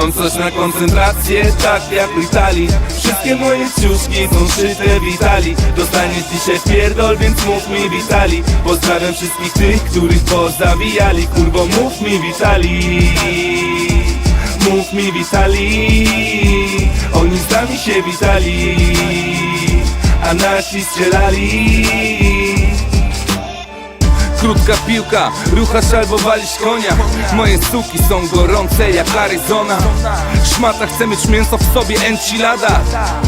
Mam coś na koncentrację, tak jak w Italii Wszystkie moje ciuszki są szyte w Italii. Dostaniesz dzisiaj pierdol, więc mów mi Witali Pozdrawiam wszystkich tych, których pozawijali Kurwo mów mi Witali Mów mi Witali Oni z nami się witali A nasi strzelali. Krótka piłka, ruchasz albo walisz konia Moje suki są gorące jak Arizona. Szmata chce mieć mięso w sobie enchilada.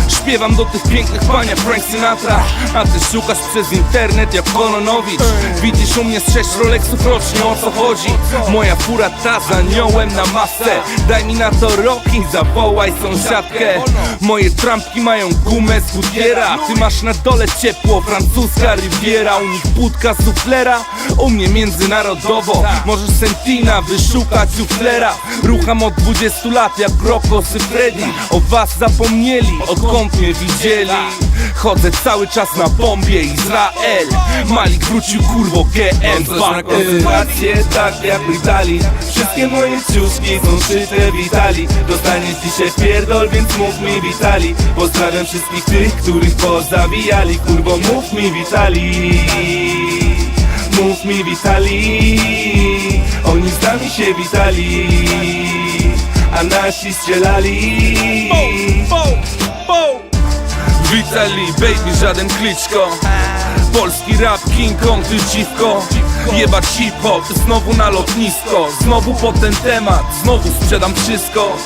Śpiewam do tych pięknych pania Frank Sinatra. A ty szukasz przez internet jak Kononowicz. Widzisz u mnie z sześć Rolexów rocznie o co chodzi? Moja fura ta z aniołem na masę. Daj mi na to rok i zawołaj sąsiadkę. Moje trampki mają gumę z Goodyeara Ty masz na dole ciepło, francuska riviera. U nich budka suflera, u mnie międzynarodowo. Możesz Sentina wyszukać suflera. Rucham od 20 lat jak Rocco Freddy. O was zapomnieli, odkąd mnie widzieli. Chodzę cały czas na bombie Izrael. Malik wrócił kurwo GM Mam coś na koncentrację, tak jak w Italii Wszystkie moje ciuszki są szyte w Italii. Dostaniesz dzisiaj pierdol, więc mów mi Witali Pozdrawiam wszystkich tych, których pozawijali Kurwo mów mi Witali Mów mi Witali. Oni z nami się witali A nasi strzelali. Witali, baby, żaden kliczko. Polski rap, King Kong, ty dziwko Jebać hip-hop, znowu na lotnisko. Znowu pod ten temat, znowu sprzedam wszystko.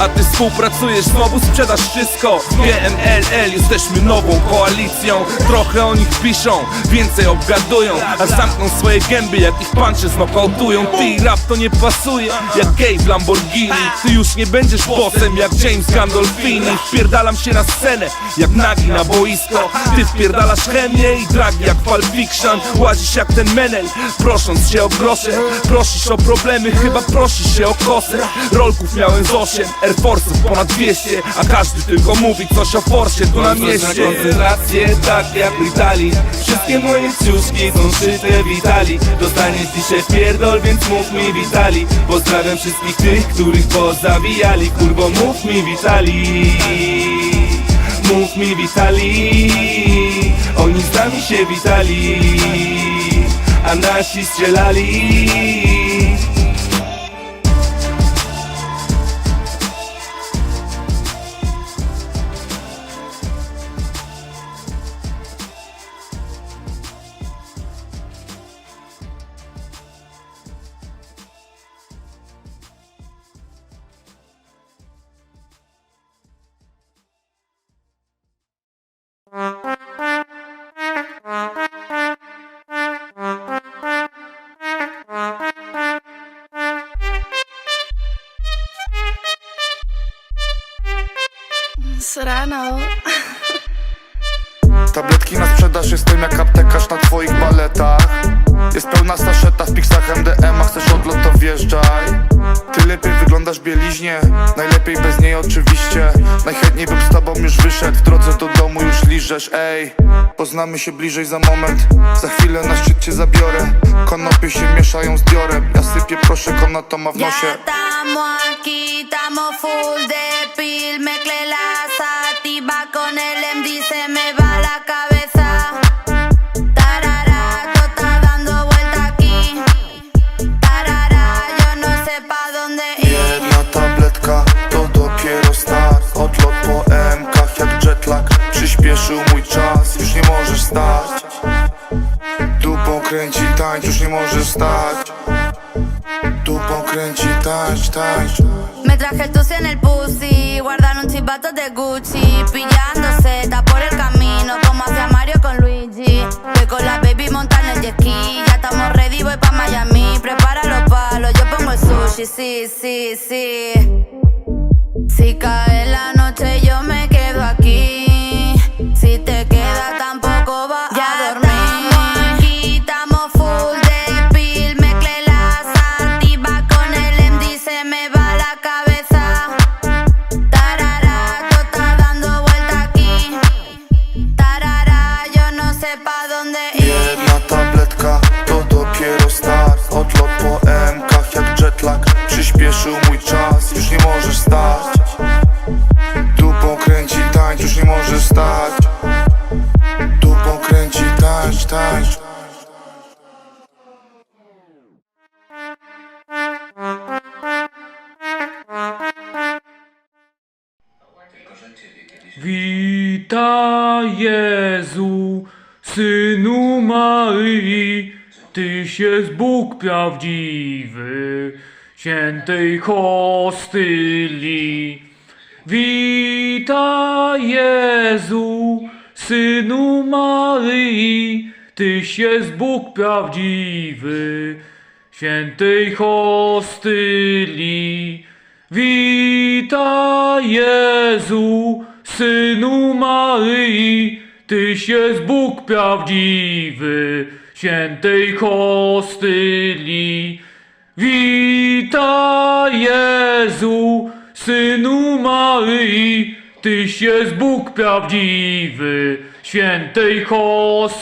A ty współpracujesz, znowu sprzedasz wszystko. GMLL, jesteśmy nową koalicją. Trochę o nich piszą, więcej obgadują. A zamkną swoje gęby, jak ich puncze znokautują. Ty i rap to nie pasuje, jak gay w Lamborghini. Ty już nie będziesz bossem, jak James Gandolfini. Wpierdalam się na scenę, jak nagi na boisko. Ty wpierdalasz chemię i dragi jak Pulp Fiction. Łazisz jak ten menel, prosząc się o grosze Prosisz o problemy, chyba prosisz się o kosę. Rolków miałem z 8, Air Force'ów ponad 200 A każdy tylko mówi coś o Forsie tu na mieście. koncentrację, tak jak w Italii Wszystkie moje ciuszki są szyte w Italii. Dostaniesz dzisiaj pierdol, więc mów mi Witali Pozdrawiam wszystkich tych, których pozawijali Kurwo mów mi Witali Mów mi Witali Oni z nami się witali A nasi strzelali Serrano. Tabletki na sprzedaż, jestem jak aptekarz na twoich baletach. Jest pełna saszeta w piksach MDMA, chcesz odlot to wjeżdżaj. Ty lepiej wyglądasz w bieliźnie, najlepiej bez niej oczywiście. Najchętniej bym z tobą już wyszedł, w drodze do domu już liżesz, ej. Poznamy się bliżej za moment, za chwilę na szczyt cię zabiorę. Konopie się mieszają z diorem, ja sypię proszę, konatoma w Ya nosie. estamos aquí, estamos full de pil, mezclé Me traje el tusi en el pussy, guardaron chivatos de Gucci, pillándose, está por el camino, como hacía Mario con Luigi. Voy con la baby montando el jet ski, ya estamos ready, voy pa' Miami, prepara los palos, yo pongo el sushi, sí, sí, sí. Witaj Jezu, Synu Maryi, Tyś jest Bóg prawdziwy, świętej hostylii. Witaj Jezu, Synu Maryi, Tyś jest Bóg prawdziwy, świętej hostylii. Witaj Jezu, Synu Maryi, Tyś jest Bóg prawdziwy, świętej hostylii. Witaj Jezu, Synu Maryi, Tyś jest Bóg prawdziwy, świętej hostylii.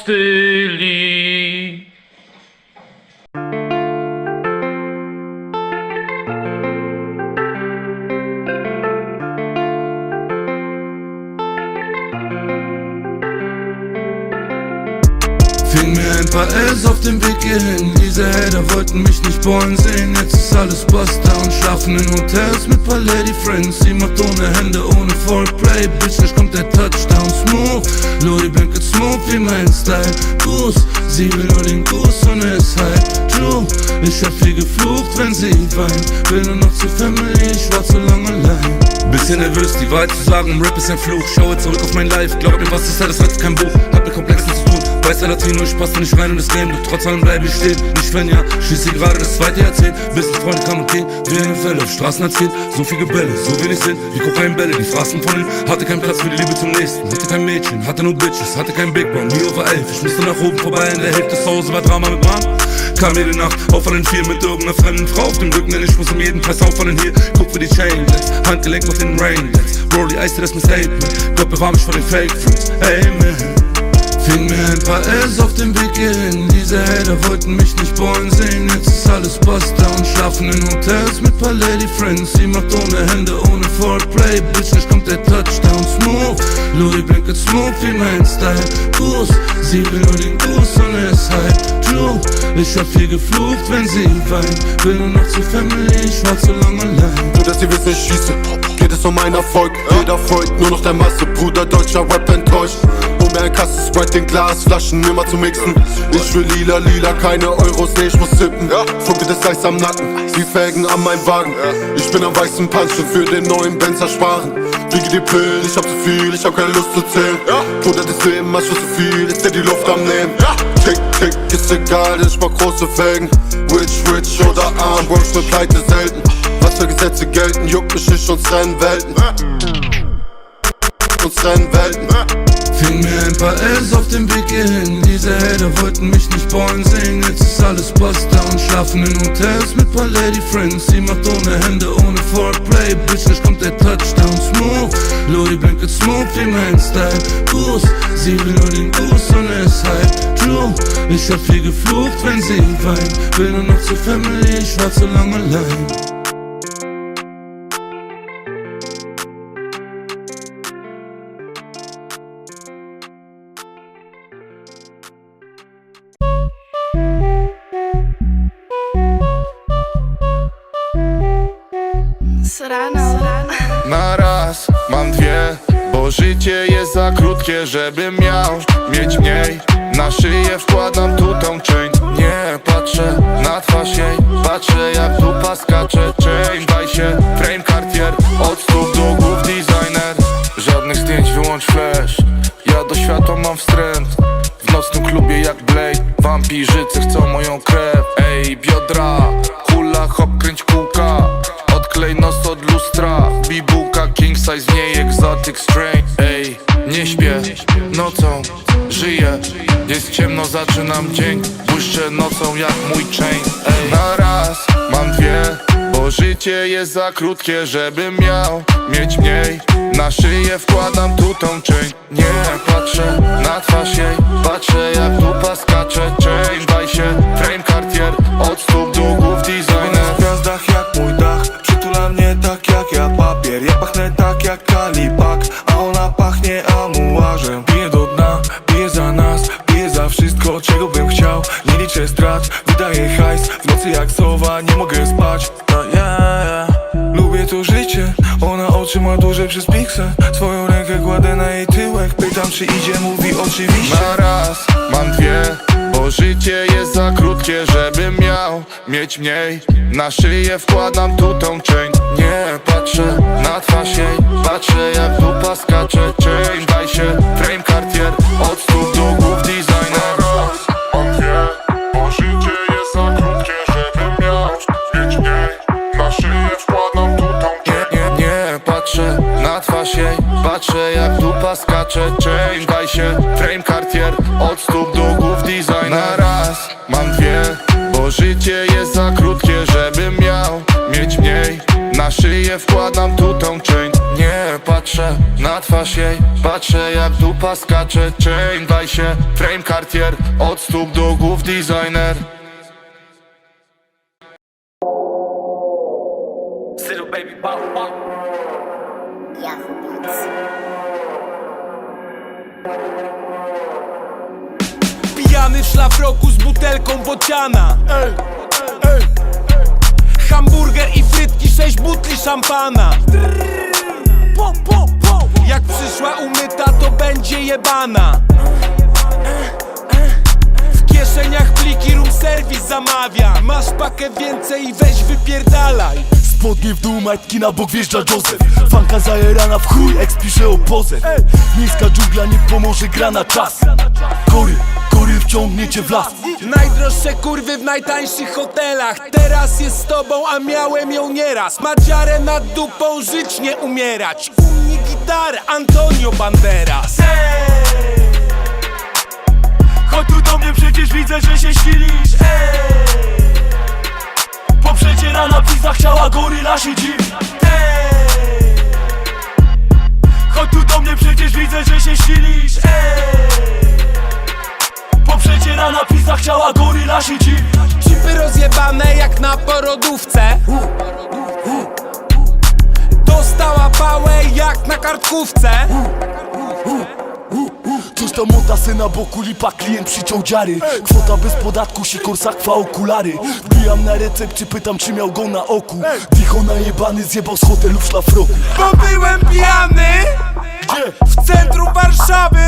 Fing mir ein paar Ls auf dem Weg hierhin. Diese Hater wollten mich nicht ballen sehen. Jetzt ist alles Basta und schlafen in Hotels mit paar Lady Friends. Sie macht ohne Hände, ohne Foreplay. Bitch, nicht kommt der Touchdown smooth. Louis blinket smooth wie mein Style. Gruß, sie will nur den Gruß und ist halt true. Ich hab viel geflucht, wenn sie weint. Will nur noch zur Family, ich war zu lange allein. Bisschen nervös, die Wahrheit zu sagen, Rap ist ein Fluch. Schaue zurück auf mein Life, glaub mir, was ist war jetzt kein Buch. Komplexen zu tun, weiß der Latino, ich passe nicht rein in das Game Doch trotz allem bleibe ich stehen, nicht wenn ja Schließe gerade das zweite Jahrzehnt, Business Freunde kamen und gehen Wie eine Welle, auf Straßen erzählt, so viel Gebälle So wenig Sinn, wie Kokainbälle, die fraßen von ihnen Hatte keinen Platz für die Liebe zum Nächsten Hatte kein Mädchen, hatte nur Bitches, hatte kein Big Bang Nie over elf, ich musste nach oben vorbei In der Hälfte des Hauses war Drama mit Mom Kam jede Nacht auf an den vier mit irgendeiner fremden Frau auf dem Rücken, denn ich muss um jeden Preis auffallen hier. Guck für die Chainlets, Handgelenk auf den Rainlets. Rolly Ice, das Misshatement. Gott bewahr mich vor den Fake Friends. Amen. Fing mir ein paar Ls auf dem Weg hierhin. Diese Hater wollten mich nicht ballen sehen. Jetzt ist alles Basta und schlafen in Hotels mit paar Lady Friends. Sie macht ohne Hände, ohne Foreplay. Bitch, nicht kommt der Touchdown smooth. Louis blinket smooth wie mein Style. Gruß, sie will nur den Gruß und ist halt true. Ich hab viel geflucht, wenn sie weint. Will nur noch zur Family, ich war zu lange allein. Nur dass ihr wisst, ich schieße. Geht es um einen Erfolg, jeder folgt nur noch der Masse. Bruder, deutscher Rap enttäuscht. Mir ein Kasten Sprite in Glasflaschen immer zu mixen. Ich will lila, lila, keine Euros, nee, ich muss sippen. Funke des Eis am Nacken, wie Felgen an meinem Wagen. Ich bin am weißen Punch und für den neuen Benz ersparen. Wiege die Pillen, ich hab zu viel, ich hab keine Lust zu zählen. Bruder, das Leben, mach schon zu viel, ist der die Luft am Nehmen. Tick, tick, ist egal, ich mach große Felgen. Rich, rich oder arm, Bronx für Pleite selten. Was für Gesetze gelten, juckt mich nicht, uns rennen Welten. Uns rennen Welten. Fing mir ein paar Ls auf dem Weg hierhin. Diese Hater wollten mich nicht ballen sehen. Jetzt ist alles Basta und schlafen in Hotels mit paar Lady Friends. Sie macht ohne Hände, ohne Foreplay. Bitch, nicht kommt der Touchdown smooth. Louis blinket smooth wie mein Style. Gruß, sie will nur den Gruß und ist halt true. Ich hab viel geflucht, wenn sie weint. Will nur noch zur Family, ich war zu lange allein. Życie jest za krótkie, żebym miał mieć mniej. Na szyję wkładam tu tą chain Nie patrzę na twarz jej Patrzę jak dupa skacze. Chain daj się, frame Cartier Od stóp do głów designer. Żadnych zdjęć, wyłącz flash. Ja do światła mam wstręt. W nocnym klubie jak Blade. Wampirzycy chcą moją krew. Ej, biodra Hula hop, kręć kółka. Odklej nos od lustra. Bibułka, king size, nie exotic strain Ej, nie śpię Nocą żyję Jest ciemno, zaczynam dzień Błyszczę nocą jak mój chain Ej, na raz mam dwie Bo życie jest za krótkie, żebym miał mieć mniej. Na szyję wkładam tu tą chain Nie patrzę na twarz jej Patrzę jak dupa skacze Chain daj się, frame Cartier Od stóp do głów jak kalipak A ona pachnie amuarzem Piję do dna, piję za nas Piję za wszystko, czego bym chciał. Nie liczę strat, wydaję hajs. W nocy jak sowa, nie mogę spać. No Lubię to życie Ona oczy ma duże przez piksel Swoją rękę kładę na jej tyłek Pytam czy idzie, mówi oczywiście. Na raz mam dwie Bo życie jest za krótkie, żebym miał mieć mniej. Na szyję wkładam tu tą cień. Nie patrzę na twarz jej Patrzę jak dupa skacze. Chain daj się, frame Cartier Od stóp do głów designer. Bo życie jest za krótkie, żebym miał mieć mniej. Na szyję na twarz jej Patrzę jak dupa skacze. Chain daj się, frame Cartier Od stóp do głów designer. Na raz mam dwie Bo życie jest za krótkie, żebym miał mieć mniej. Na szyję wkładam tu tą chain. Nie patrzę na twarz jej. Patrzę jak dupa skacze. Chain daj się, frame Cartier Od stóp do głów designer Pijany szlafroku z butelką bociana Hamburger i frytki, sześć butli szampana. Jak przyszła umyta, to będzie jebana. W kieszeniach pliki room service zamawia. Masz pakę więcej i weź wypierdalaj Spodnie w dół, majtki na bok wjeżdża Joseph Fanka zajerana w chuj, eks pisze o pozew Miejska dżungla nie pomoże, gra na czas. Kory, kory wciągnie cię w las. Najdroższe kurwy w najtańszych hotelach. Teraz jest z tobą, a miałem ją nieraz. Madziarę nad dupą, żyć nie umierać. U mnie gitarę, Antonio Banderas. Chodź tu do mnie, przecież widzę, że się silisz Poprzeciera na pizza, chciała goryla się dziwi Chodź tu do mnie, przecież widzę, że się silisz. Poprzeciera na pizza, chciała goryla się dziwi Chipy rozjebane jak na porodówce. Dostała pałę jak na kartkówce Coś tam mota se na boku lipa, klient przyciął dziary. Kwota bez podatku, sikor sakwa, okulary. Wbijam na recepcie, pytam czy miał go na oku. Dicho najebany zjebał z hotelu w szlafroku. Bo byłem pijany Gdzie? w centrum Warszawy.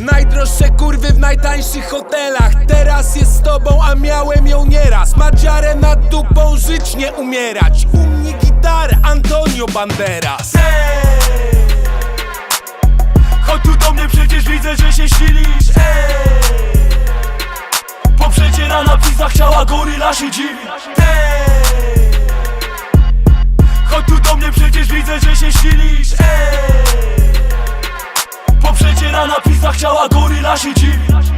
Najdroższe kurwy w najtańszych hotelach. Teraz jest z tobą, a miałem ją nieraz. Madziarę nad dupą, żyć nie umierać. U mnie gitarę, Antonio Banderas Chodź tu do mnie, przecież widzę, że się silisz Poprzeciera na pizza, chciała goryla się dziwi Chodź tu do mnie, przecież widzę, że się silisz Poprzeciera na pizza, chciała goryla się dziwi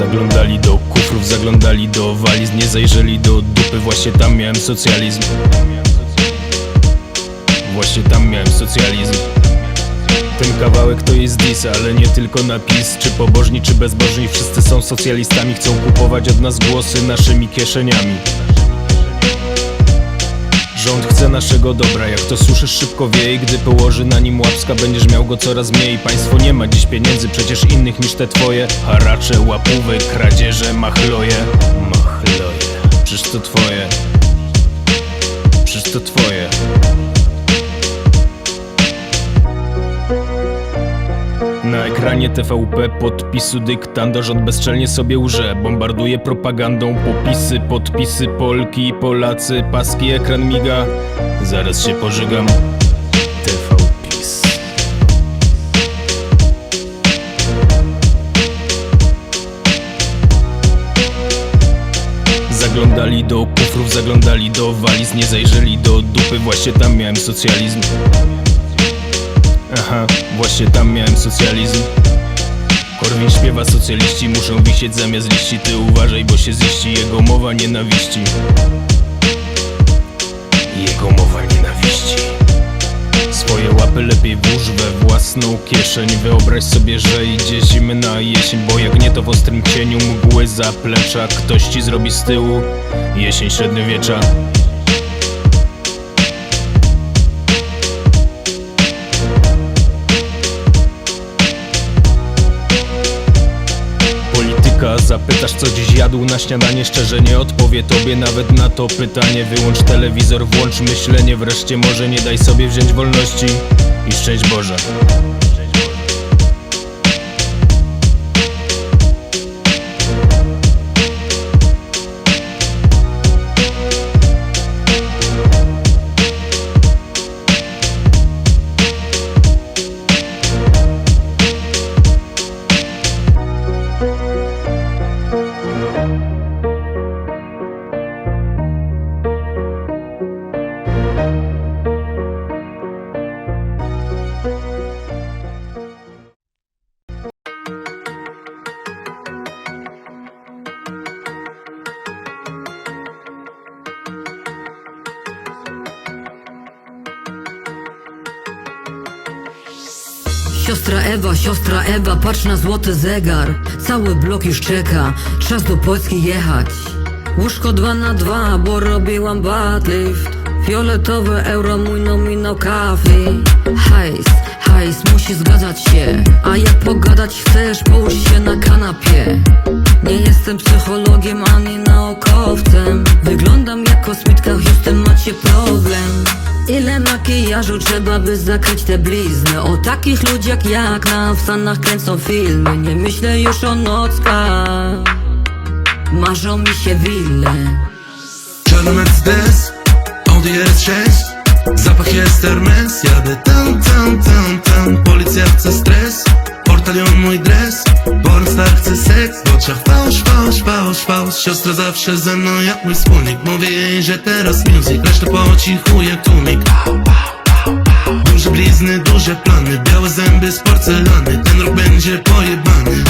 Zaglądali do kufrów, zaglądali do waliz Nie zajrzeli do dupy, właśnie tam miałem socjalizm. Właśnie tam miałem socjalizm. Ten kawałek to jest dis, ale nie tylko napis. Czy pobożni, czy bezbożni, wszyscy są socjalistami. Chcą kupować od nas głosy naszymi kieszeniami Rząd chce naszego dobra, jak to suszysz szybko wieje Gdy położy na nim łapska, będziesz miał go coraz mniej. Państwo nie ma dziś pieniędzy, przecież innych niż te twoje. Haracze, łapówy, kradzieże, machloje. Machloje, przecież to twoje. Przecież to twoje ekranie TVP podpisu dyktanda Rząd bezczelnie sobie łże. Bombarduje propagandą popisy Podpisy Polki i Polacy. Paski ekran miga. Zaraz się pożygam. TV PiS Zaglądali do kufrów, zaglądali do waliz Nie zajrzeli do dupy, właśnie tam miałem socjalizm Aha, właśnie tam miałem socjalizm. Korwin śpiewa, socjaliści muszą wisieć zamiast liści. Ty uważaj, bo się ziści jego mowa nienawiści. Jego mowa nienawiści. Swoje łapy lepiej włóż we własną kieszeń. Wyobraź sobie, że idzie zimna jesień Bo jak nie to w ostrym cieniu mgły zaplecza. Ktoś ci zrobi z tyłu jesień średniowiecza Zapytasz co dziś jadł na śniadanie? Szczerze nie odpowie tobie nawet na to pytanie. Wyłącz telewizor, włącz myślenie Wreszcie może nie daj sobie wziąć wolności I szczęść Boże Siostra Ewa, patrz na złoty zegar. Cały blok już czeka, czas do Polski jechać. Łóżko dwa na dwa, bo robiłam badlift Fioletowe euro, mój nominał kawy Hajs, hajs, musi zgadzać się. A jak pogadać chcesz, połóż się na kanapie. Nie jestem psychologiem ani naukowcem. Wyglądam jak kosmitka, Houston macie problem. Ile makijażu trzeba, by zakryć te blizny? O takich ludziach jak nam w Stanach kręcą filmy. Nie myślę już o nockach. Marzą mi się wille. Czarny Mercedes, Audi RS6 Zapach jest Hermes Jadę tam, tam, tam, tam. Policja chce stres Portalion mój dres. Pornstar chce seks W oczach fałsz, fałsz, fałsz, fałsz Siostra zawsze ze mną jak mój wspólnik. Mówię jej, że teraz music Reszta po cichu jak tłumik. Duże blizny, duże plany Białe zęby z porcelany. Ten rok będzie pojebany.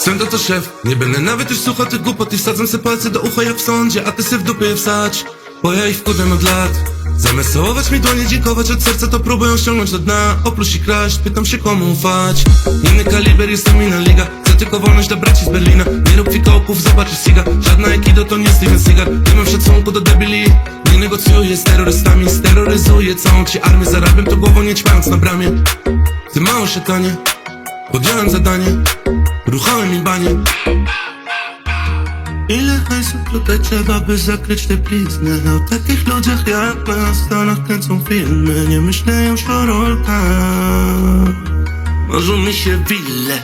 Sędzia to szef, nie będę nawet już słuchał tych głupot I wsadzam se palce do ucha jak w sądzie A ty se w dupie wsać, bo ja ich wkładam od lat. Zamiast całować mi dłonie, dziękować od serca To próbują ściągnąć do dna, opluć i kraść Pytam się komu ufać. Inny kaliber, jestem inna liga. Chcę tylko wolność dla braci z Berlina. Nie rób fikołków, zobaczysz siga Żadna ekido to nie Steven Seagal. Nie mam szacunku do debili. Nie negocjuję z terrorystami Steroryzuję całą ci armię. Zarabiam to głową nie ćpając na bramie. Ty mało szatanie Podjąłem zadanie. Ruchałem im banie Ile hajsu tutaj trzeba, by zakryć te blizny O takich ludziach jak na Stanach kręcą filmy Nie myślę już o rolkach. Marzą mi się wille.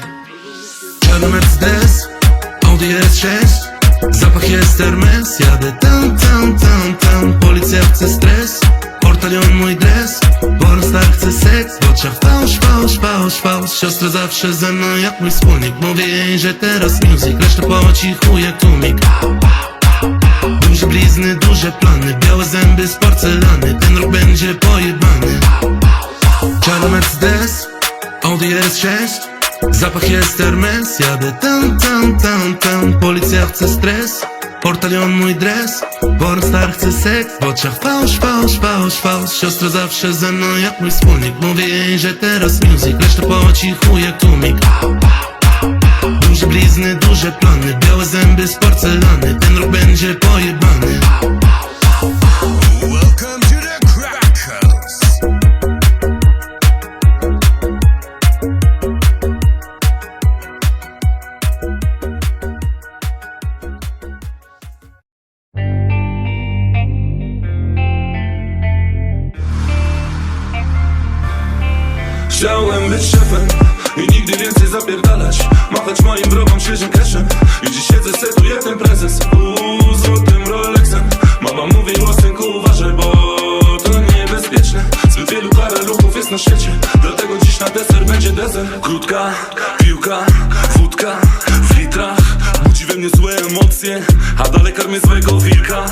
Czarny Mercedes Audi RS6 Zapach jest Hermes. Jadę tam, tam, tam, tam. Policja chce stres Portalion mój dres Pornstar chce seks W fałsz, fałsz, fałsz, fałsz Siostra zawsze ze mną jak mój wspólnik Mówię jej, że teraz music. Reszta po cichu jak tłumik Duże blizny, duże plany Białe zęby z porcelany. Ten rok będzie pojebany. Czarny Mercedes Audi RS6 Zapach jest Hermes Jadę tam, tam, tam, tam. Policja chce stres Portalion mój dres. Pornstar chce seks W oczach fałsz, fałsz, fałsz, fałsz. Siostra zawsze ze mną jak mój wspólnik. Mówię jej, że teraz music. Reszta po cichu jak tłumik. Duże blizny, duże plany. Białe zęby z porcelany. Ten rok będzie pojebany Krótka piłka, wódka w litrach. Budzi we mnie złe emocje A dalej karmię złego wilka.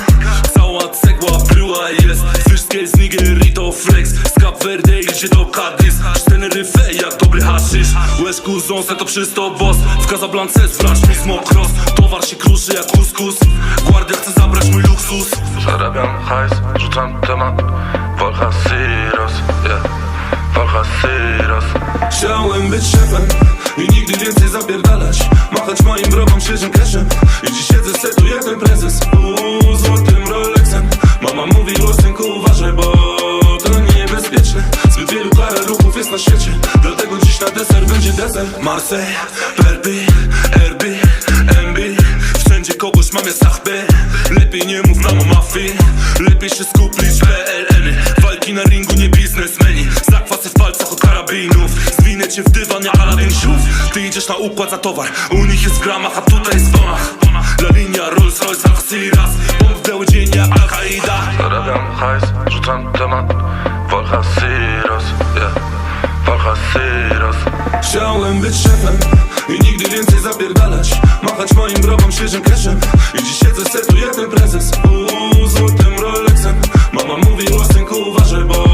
Cała cegła bryła jest. Wszystkie z Nigerii to flex. Z Cap Verde idzie do Cadiz. Teneryffe jak dobry haszysz. Łeżku ząsę to przysto boss. W Casablance zwracz mi smok cross Towar się kruszy jak kuskus. Guardia chce zabrać mój luksus. Zarabiam hajs, rzucam temat. Walhasiros, yeah Walhasiros Chciałem być szefem i nigdy więcej zapierdalać. Machać moim wrogom świeżym cashem I dziś siedzę setuję ten prezes. Uuu, złotym Rolexem. Mama mówiła synku uważaj, bo to niebezpieczne. Zbyt wielu karaluchów jest na świecie. Dlatego dziś na deser będzie deser. Marseille, Perby, Erby, MB Wszędzie kogoś mamy sachbę Lepiej nie mów nam o mafii. Lepiej się skupić PLN-y Walki na ringu, nie biznesmeni karabinów Zwinę cię w dywan jak Aladdin Szuf Ty idziesz na układ za towar. U nich jest w gramach, a tutaj jest w tonach La linia Rolls Royce, Algeciras Bomb w biały dzień jak Al-Qaida. Zarabiam hajs, rzucam temat. Walhasiros, yeah. Walhasiros Chciałem być szefem i nigdy więcej zapierdalać. Machać moim wrogom świeżym cashem I dziś siedzę setuję ten prezes. Uuu, złotym Rolexem. Mama mówiła synku uważaj, bo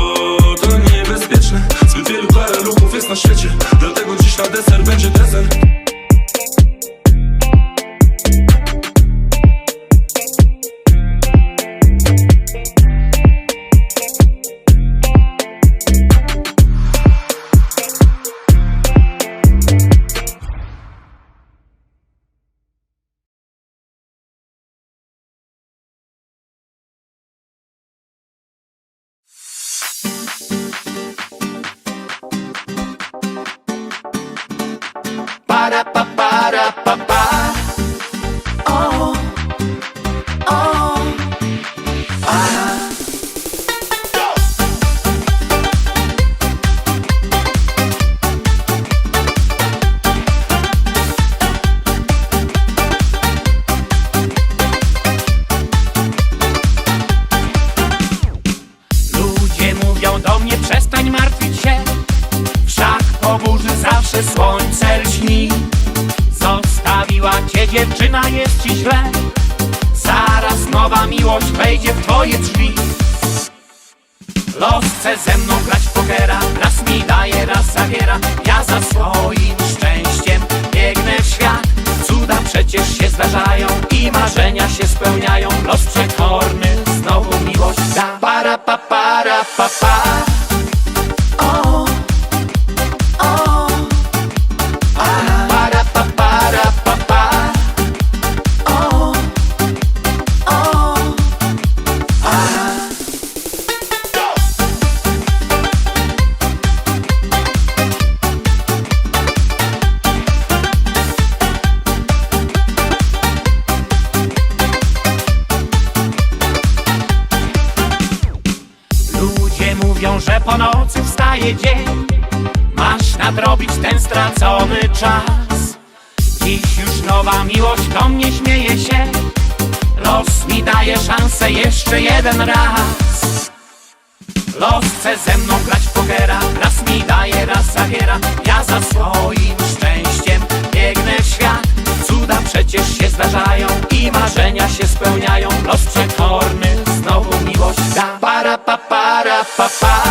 papá.